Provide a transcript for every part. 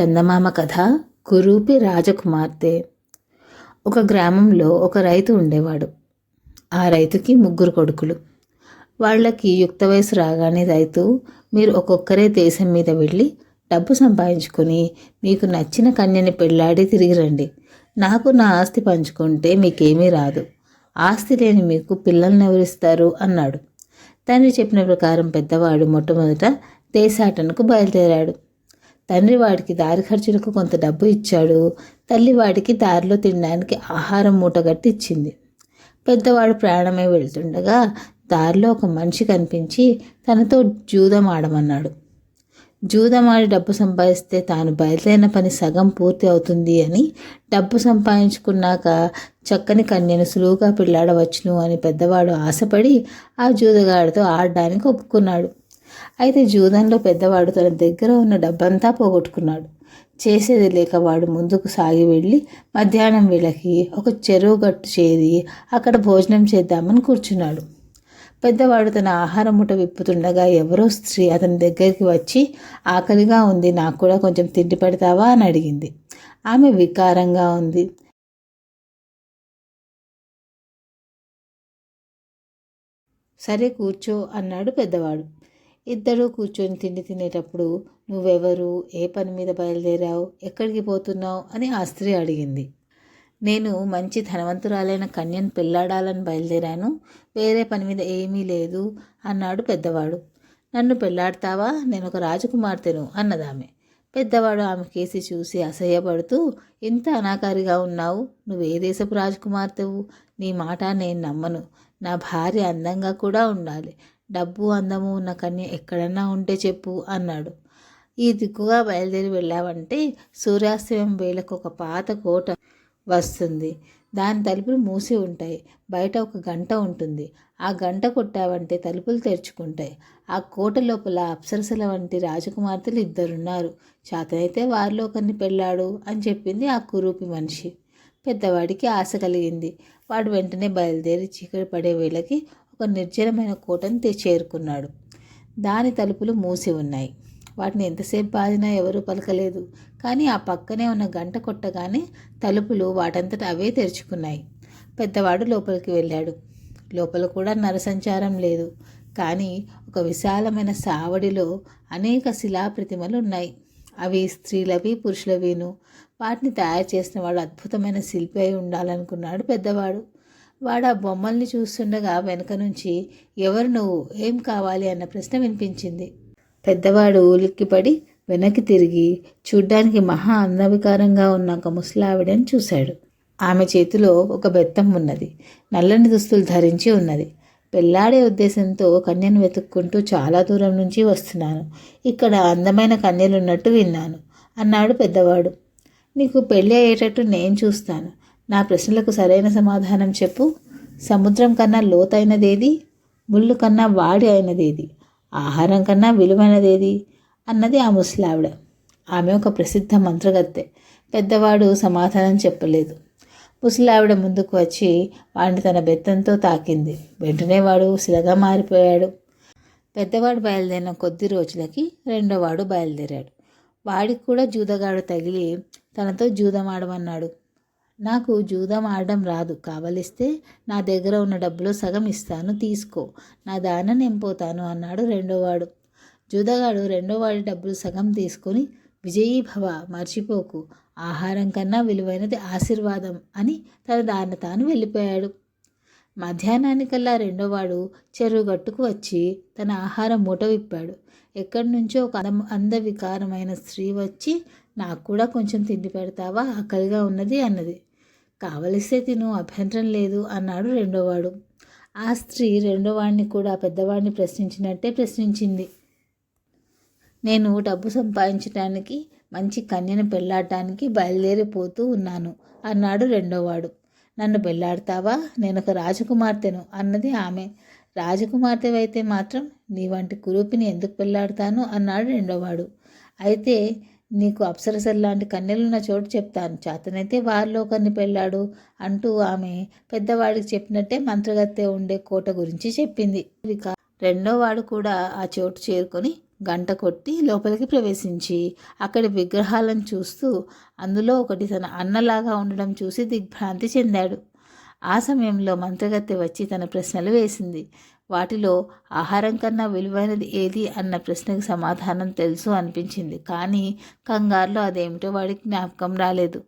చందమామ కథ కురూపి రాజకుమార్తె. ఒక గ్రామంలో ఒక రైతు ఉండేవాడు. ఆ రైతుకి ముగ్గురు కొడుకులు. వాళ్ళకి యుక్త వయసు రాగానే రైతు మీరు ఒక్కొక్కరే దేశం మీద వెళ్ళి డబ్బు సంపాదించుకొని మీకు నచ్చిన కన్యని పెళ్ళాడి తిరిగి రండి. నాకు నా ఆస్తి పంచుకుంటే మీకేమీ రాదు. ఆస్తి లేని మీకు పిల్లల్ని ఎవరిస్తారు అన్నాడు. తండ్రి చెప్పిన ప్రకారం పెద్దవాడు మొట్టమొదట దేశాటనకు బయలుదేరాడు. తండ్రి వాడికి దారి ఖర్చులకు కొంత డబ్బు ఇచ్చాడు. తల్లి వాడికి దారిలో తినడానికి ఆహారం మూటగట్టి ఇచ్చింది. పెద్దవాడు ప్రయాణమై వెళ్తుండగా దారిలో ఒక మనిషి కనిపించి తనతో జూదం ఆడమన్నాడు. జూదమాడి డబ్బు సంపాదిస్తే తాను బయలుదేరిన పని సగం పూర్తి అవుతుంది అని డబ్బు సంపాదించుకున్నాక చక్కని కన్యను సులువుగా పెళ్ళాడవచ్చును అని పెద్దవాడు ఆశపడి ఆ జూదగాడితో ఆడడానికి ఒప్పుకున్నాడు. అయితే జూదంలో పెద్దవాడు తన దగ్గర ఉన్న డబ్బంతా పోగొట్టుకున్నాడు. చేసేది లేక వాడు ముందుకు సాగి వెళ్ళి మధ్యాహ్నం వేళకి ఒక చెరువు గట్టు చేరి అక్కడ భోజనం చేద్దామని కూర్చున్నాడు. పెద్దవాడు తన ఆహారం ముఠ విప్పుతుండగా ఎవరో స్త్రీ అతని దగ్గరికి వచ్చి ఆకలిగా ఉంది నాకు కూడా కొంచెం తిండి పెడతావా? అని అడిగింది. ఆమె వికారంగా ఉంది. సరే కూర్చో అన్నాడు పెద్దవాడు. ఇద్దరూ కూర్చొని తిండి తినేటప్పుడు నువ్వెవరు? ఏ పని మీద బయలుదేరావు? ఎక్కడికి పోతున్నావు? అని ఆ స్త్రీ అడిగింది. నేను మంచి ధనవంతురాలైన కన్యను పెళ్ళాడాలని బయలుదేరాను. వేరే పని మీద ఏమీ లేదు అన్నాడు పెద్దవాడు. నన్ను పెళ్ళాడతావా నేను ఒక రాజకుమార్తెను అన్నదామె. పెద్దవాడు ఆమె కేసి చూసి అసహ్యపడుతూ ఇంత అనాకారిగా ఉన్నావు. నువ్వు ఏ దేశపు రాజకుమార్తెవు? నీ మాట నేను నమ్మను. నా భార్య అందంగా కూడా ఉండాలి. డబ్బు అందము ఉన్న కన్య ఎక్కడన్నా ఉంటే చెప్పు అన్నాడు. ఈ దిక్కుగా బయలుదేరి వెళ్ళావంటే సూర్యాస్తమయం వేళకు ఒక పాత కోట వస్తుంది. దాని తలుపులు మూసి ఉంటాయి. బయట ఒక గంట ఉంటుంది. ఆ గంట కొట్టావంటే తలుపులు తెరుచుకుంటాయి. ఆ కోట లోపల అప్సరసల వంటి రాజకుమార్తెలు ఇద్దరున్నారు. చేతనైతే వారిలో ఒకరిని పెళ్ళాడు అని చెప్పింది ఆ కురూపి మనిషి. పెద్దవాడికి ఆశ కలిగింది. వాడు వెంటనే బయలుదేరి చీకటి పడే వేళకి ఒక నిర్జనమైన కోటను చేరుకున్నాడు. దాని తలుపులు మూసి ఉన్నాయి. వాటిని ఎంతసేపు బాధినా ఎవరూ పలకలేదు. కానీ ఆ పక్కనే ఉన్న గంట కొట్టగానే తలుపులు వాటంతట అవే తెరుచుకున్నాయి. పెద్దవాడు లోపలికి వెళ్ళాడు. లోపల కూడా నరసంచారం లేదు. కానీ ఒక విశాలమైన సావడిలో అనేక శిలాప్రతిమలు ఉన్నాయి అవి స్త్రీలవి పురుషులవిను. వాటిని తయారు చేసిన వాడు అద్భుతమైన శిల్పి అయి ఉండాలనుకున్నాడు పెద్దవాడు. వాడు ఆ బొమ్మల్ని చూస్తుండగా వెనక నుంచి ఎవరు నువ్వు? ఏం కావాలి? అన్న ప్రశ్న వినిపించింది. పెద్దవాడు ఉలిక్కిపడి వెనక్కి తిరిగి చూడ్డానికి మహా అందవికారంగా ఉన్న ఒక ముసలావిడని చూశాడు. ఆమె చేతిలో ఒక బెత్తం ఉన్నది. నల్లని దుస్తులు ధరించి ఉన్నది. పెళ్ళాడే ఉద్దేశంతో కన్యను వెతుక్కుంటూ చాలా దూరం నుంచి వస్తున్నాను. ఇక్కడ అందమైన కన్యలున్నట్టు విన్నాను అన్నాడు పెద్దవాడు. నీకు పెళ్ళి అయ్యేటట్టు నేను చూస్తాను. నా ప్రశ్నలకు సరైన సమాధానం చెప్పు. సముద్రం కన్నా లోతైనదేది? ముళ్ళు కన్నా వాడి అయినదేది? ఆహారం కన్నా విలువైనదేది? అన్నది ఆ ముసలావిడ. ఆమె ఒక ప్రసిద్ధ మంత్రగత్తె. పెద్దవాడు సమాధానం చెప్పలేదు. ముసలావిడ ముందుకు వచ్చి వాడిని తన బెత్తంతో తాకింది. వెంటనే వాడు శిలగా మారిపోయాడు. పెద్దవాడు బయలుదేరిన కొద్ది రోజులకి రెండోవాడు బయలుదేరాడు. వాడికి కూడా జూదగాడు తగిలి తనతో జూదమాడమన్నాడు. నాకు జూదం ఆడడం రాదు. కావలిస్తే నా దగ్గర ఉన్న డబ్బులో సగం ఇస్తాను. తీసుకో. నా దాన నింపోతాను అన్నాడు రెండోవాడు. జూదగాడు రెండోవాడి డబ్బులు సగం తీసుకొని విజయీ భవ మర్చిపోకు. ఆహారం కన్నా విలువైనది ఆశీర్వాదం అని తన దాన తాను వెళ్ళిపోయాడు. మధ్యాహ్నానికల్లా రెండోవాడు చెరువు గట్టుకు వచ్చి తన ఆహారం మూట విప్పాడు ఎక్కడి నుంచో ఒక అందవికారమైన స్త్రీ వచ్చి నాకు కూడా కొంచెం తిండి పెడతావా? ఆకలిగా ఉన్నది అన్నది. కావలిస్తే తిను అభ్యంతరం లేదు అన్నాడు రెండోవాడు. ఆ స్త్రీ రెండోవాడిని కూడా పెద్దవాడిని ప్రశ్నించినట్టే ప్రశ్నించింది. నేను డబ్బు సంపాదించడానికి మంచి కన్యను పెళ్ళాడటానికి బయలుదేరిపోతూ ఉన్నాను అన్నాడు రెండోవాడు. నన్ను పెళ్ళాడతావా నేను ఒక రాజకుమార్తెను అన్నది ఆమె. రాజకుమార్తె అయితే మాత్రం నీ వంటి కురూపిని ఎందుకు పెళ్ళాడతాను అన్నాడు రెండోవాడు. అయితే నీకు అప్సరసల్లాంటి కన్యలున్న చోటు చెప్తాను. చేతనైతే వారిలో ఒకరిని పెళ్ళాడు అంటూ ఆమె పెద్దవాడికి చెప్పినట్టే మంత్రగత్తె ఉండే కోట గురించి చెప్పింది. రెండో వాడు కూడా ఆ చోటు చేరుకొని గంట కొట్టి లోపలికి ప్రవేశించి అక్కడి విగ్రహాలను చూస్తూ అందులో ఒకటి తన అన్నలాగా ఉండడం చూసి దిగ్భ్రాంతి చెందాడు. ఆ సమయంలో మంత్రగత్తె వచ్చి తన ప్రశ్నలు వేసింది. వాటిలో ఆహారం కన్నా విలువైనది ఏది అన్న ప్రశ్నకు సమాధానం తెలుసు అనిపించింది. కానీ కంగారులో అదేమిటో వాడికి జ్ఞాపకం రాలేదు.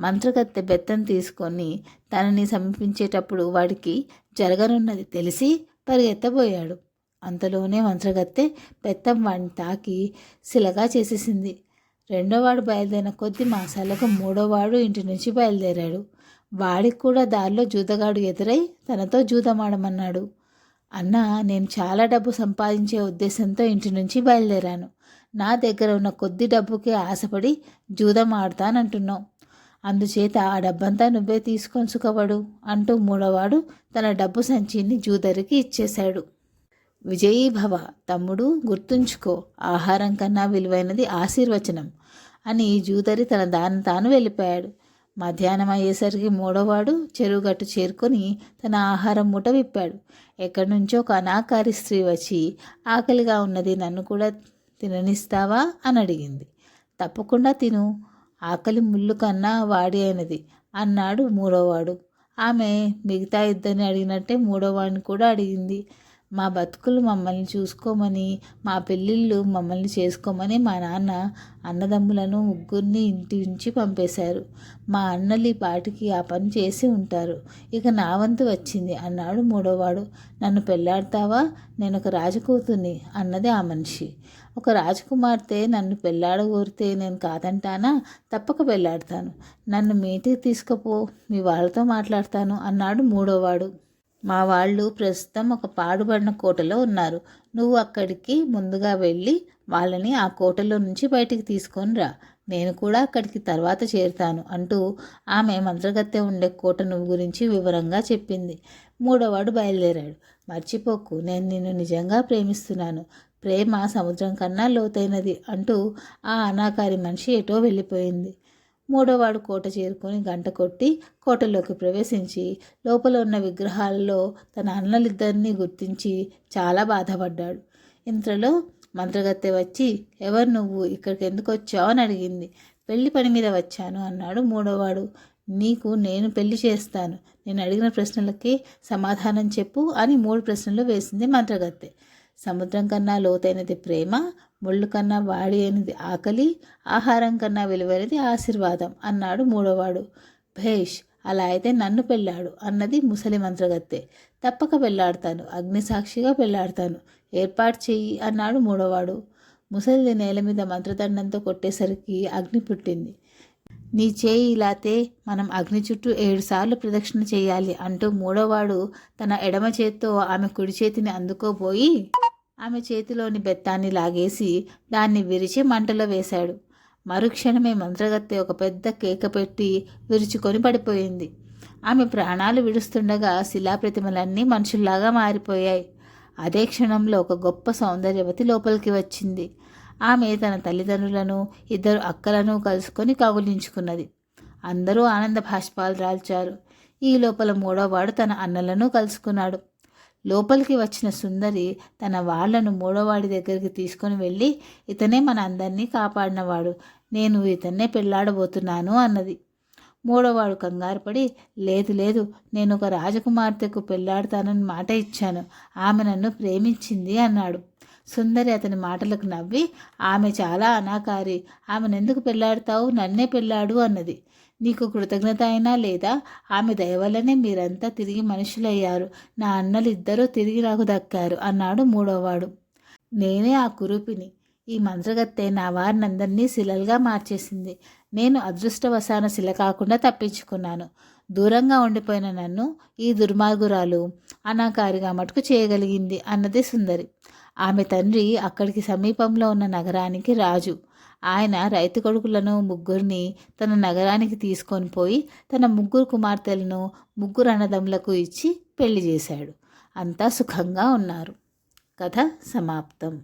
మంత్రగత్తె బెత్తం తీసుకొని తనని సమీపించేటప్పుడు వాడికి జరగనున్నది తెలిసి పరిగెత్తబోయాడు. అంతలోనే మంత్రగత్తె బెత్తం వాడిని తాకి శిలగా చేసేసింది. రెండోవాడు బయలుదేరిన కొద్ది మాసాలకు మూడోవాడు ఇంటి నుంచి బయలుదేరాడు. వాడికి కూడా దారిలో జూదగాడు ఎదురై తనతో జూదమాడమన్నాడు. అన్న నేను చాలా డబ్బు సంపాదించే ఉద్దేశంతో ఇంటి నుంచి బయలుదేరాను. నా దగ్గర ఉన్న కొద్ది డబ్బుకే ఆశపడి జూదం ఆడతానంటున్నావు అందుచేత ఆ డబ్బంతా నువ్వే తీసుకొని సుఖపడు అంటూ మూడవాడు తన డబ్బు సంచిని జూదరికి ఇచ్చేశాడు. విజయీ భవ తమ్ముడు గుర్తుంచుకో ఆహారం కన్నా విలువైనది ఆశీర్వచనం అని జూదరి తన దాన్ని తాను వెళ్ళిపోయాడు. మధ్యాహ్నం అయ్యేసరికి మూడోవాడు చెరువుగట్టు చేరుకొని తన ఆహారం మూట విప్పాడు. ఎక్కడి నుంచో ఒక అనాకారి స్త్రీ వచ్చి ఆకలిగా ఉన్నది నన్ను కూడా తిననిస్తావా? అని అడిగింది. తప్పకుండా తిను. ఆకలి ముళ్ళు కన్నా వాడి అయినది అన్నాడు మూడోవాడు. ఆమె మిగతా ఇద్దరిని అడిగినట్టే మూడోవాడిని కూడా అడిగింది. మా బతుకులు మమ్మల్ని చూసుకోమని మా పెళ్ళిళ్ళు మమ్మల్ని చేసుకోమని మా నాన్న అన్నదమ్ములను ముగ్గురిని ఇంటి నుంచి పంపేశారు. మా అన్నలు పాటికి ఆ పని చేసి ఉంటారు. ఇక నా వంతు వచ్చింది. అన్నాడు మూడోవాడు. నన్ను పెళ్ళాడతావా? నేను ఒక రాజకూతుర్ని అన్నది ఆ మనిషి. ఒక రాజకుమార్తె నన్ను పెళ్ళాడగోరితే నేను కాదంటానా? తప్పక పెళ్ళాడతాను. నన్ను మీటికి తీసుకుపో. మీ వాళ్ళతో మాట్లాడతాను. అన్నాడు మూడోవాడు. మా వాళ్ళు ప్రస్తుతం ఒక పాడుబడిన కోటలో ఉన్నారు. నువ్వు అక్కడికి ముందుగా వెళ్ళి వాళ్ళని ఆ కోటలో నుంచి బయటికి తీసుకొని రా. నేను కూడా అక్కడికి తర్వాత చేరుతాను అంటూ ఆమె మంత్రగత్తె ఉండే కోటను గురించి వివరంగా చెప్పింది. మూడోవాడు బయలుదేరాడు. మర్చిపోకు నేను నిన్ను నిజంగా ప్రేమిస్తున్నాను. ప్రేమ సముద్రం కన్నా లోతైనది అంటూ ఆ అనాకారి మనిషి ఎటో వెళ్ళిపోయింది. మూడోవాడు కోట చేరుకొని గంట కొట్టి కోటలోకి ప్రవేశించి లోపల ఉన్న విగ్రహాలలో తన అన్నలిద్దరినీ గుర్తించి చాలా బాధపడ్డాడు. ఇంతలో మంత్రగత్తె వచ్చి ఎవరు నువ్వు? ఇక్కడికి ఎందుకు వచ్చావు? అని అడిగింది. పెళ్ళి పని మీద వచ్చాను అన్నాడు మూడోవాడు. నీకు నేను పెళ్ళి చేస్తాను. నేను అడిగిన ప్రశ్నలకి సమాధానం చెప్పు అని మూడు ప్రశ్నలు వేసింది మంత్రగత్తె. సముద్రం కన్నా లోతైనది ప్రేమ ముళ్ళు కన్నా వాడి అనేది ఆకలి ఆహారం కన్నా విలువైనది ఆశీర్వాదం అన్నాడు మూడోవాడు. భేష్ అలా అయితే నన్ను పెళ్ళాడు అన్నది ముసలి మంత్రగత్తె. తప్పక పెళ్ళాడతాను అగ్నిసాక్షిగా పెళ్ళాడతాను. ఏర్పాటు చెయ్యి అన్నాడు మూడోవాడు. ముసలి నేల మీద మంత్రదండంతో కొట్టేసరికి అగ్ని పుట్టింది. నీ చేయి ఇలాతే మనం అగ్ని చుట్టూ ఏడుసార్లు ప్రదక్షిణ చేయాలి అంటూ మూడోవాడు తన ఎడమ చేత్తో ఆమె కుడి చేతిని అందుకోబోయి ఆమె చేతిలోని బెత్తాన్ని లాగేసి దాన్ని విరిచి మంటలో వేశాడు. మరుక్షణమే మంత్రగత్తె ఒక పెద్ద కేక పెట్టి విరుచుకొని పడిపోయింది. ఆమె ప్రాణాలు విడుస్తుండగా శిలాప్రతిమలన్నీ మనుషుల్లాగా మారిపోయాయి. అదే క్షణంలో ఒక గొప్ప సౌందర్యవతి లోపలికి వచ్చింది. ఆమె తన తల్లిదండ్రులను ఇద్దరు అక్కలను కలుసుకొని కౌగులించుకున్నది. అందరూ ఆనంద భాష్పాలు రాల్చారు. ఈ లోపల మూడోవాడు తన అన్నలను కలుసుకున్నాడు. లోపలికి వచ్చిన సుందరి తన వాళ్ళను మూడోవాడి దగ్గరికి తీసుకుని వెళ్ళి ఇతనే మన అందరినీ కాపాడినవాడు. నేను ఇతన్నే పెళ్ళాడబోతున్నాను అన్నది. మూడోవాడు కంగారుపడి లేదు లేదు నేను ఒక రాజకుమార్తెకు పెళ్ళాడతానని మాట ఇచ్చాను. ఆమె నన్ను ప్రేమించింది అన్నాడు. సుందరి అతని మాటలకు నవ్వి ఆమె చాలా అనాకారి. ఆమెనెందుకు పెళ్ళాడతావు నన్నే పెళ్ళాడు అన్నది. నీకు కృతజ్ఞత అయినా లేదా? ఆమె దయవల్లనే మీరంతా తిరిగి మనుషులయ్యారు. నా అన్నలు ఇద్దరూ తిరిగి నాకు దక్కారు అన్నాడు మూడోవాడు. నేనే ఆ కురూపిని. ఈ మంత్రగత్తె నా వారినందరినీ శిలలుగా మార్చేసింది. నేను అదృష్టవశాన శిల కాకుండా తప్పించుకున్నాను. దూరంగా ఉండిపోయిన నన్ను ఈ దుర్మార్గురాలు అనాకారిగా మటుకు చేయగలిగింది అన్నది సుందరి. ఆమె తండ్రి అక్కడికి సమీపంలో ఉన్న నగరానికి రాజు. ఆయన రైతు కొడుకులను ముగ్గురిని తన నగరానికి తీసుకొని పోయి తన ముగ్గురు కుమార్తెలను ముగ్గురు అన్నదమ్ములకు ఇచ్చి పెళ్ళి చేశాడు. అంతా సుఖంగా ఉన్నారు. కథ సమాప్తం.